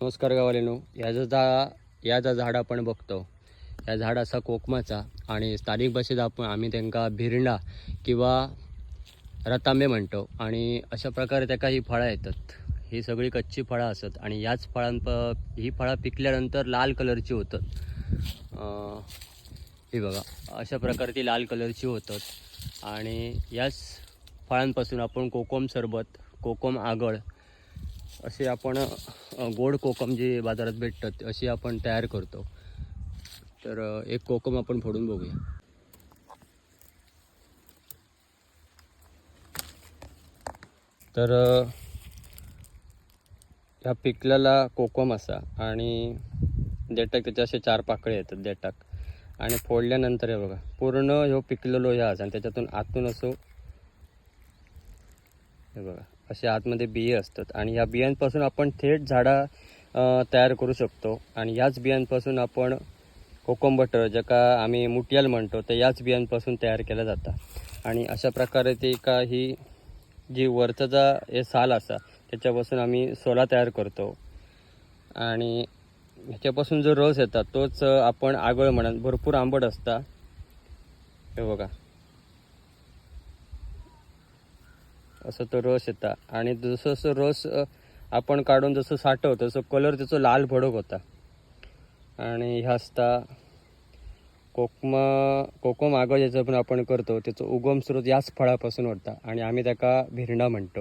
नमस्कार गावालेनो. याचा जा याचा झाड आपण बघतो ह्या झाड असा कोकमाचा आणि स्थानिक भाषेत आपण आम्ही त्यांना भिरंडा किंवा रतांबे म्हणतो. आणि अशा प्रकारे त्याका ही फळं येतात. ही सगळी कच्ची फळं असतात. आणि याच फळांप ही फळं पिकल्यानंतर लाल कलरची होतात. ही बघा. अशा प्रकारे ती लाल कलरची होतात. आणि याच फळांपासून आपण कोकम सरबत कोकम आगळ असे आपण गोड कोकम जे बाजारात भेटतात अशी आपण तयार करतो. तर एक कोकम आपण फोडून बघूया. तर ह्या पिकलेला कोकम असा आणि देटाक त्याचे असे चार पाकळे येतात देटाक. आणि फोडल्यानंतर हे बघा पूर्ण ह्यो पिकलेलो ह्या असा आणि त्याच्यातून आतून असो हे बघा. असे आतमध्ये बिये असतात. आणि या बियांपासून आपण थेट झाडा तयार करू शकतो. आणि याच बियांपासून आपण कोकम बटर ज्याका आम्ही मुटियाल म्हणतो तर याच बियांपासून तयार केला जाता आणि अशा प्रकारे ते का ही जी वरचा हे साल असा त्याच्यापासून आम्ही सोला तयार करतो. आणि ह्याच्यापासून जो रस येतात तोच आपण आगळ म्हणत भरपूर आंबट असता. हे बघा. असं तो रस येता. आणि जसं जसं रस आपण काढून जसं साठव तसं कलर त्याचा लाल भडक होता. आणि ह्या असता कोकमा कोकम आगो ज्याचं पण आपण करतो. त्याचं उगम स्रोत याच फळापासून होता. आणि आम्ही त्याका भिरणा म्हणतो.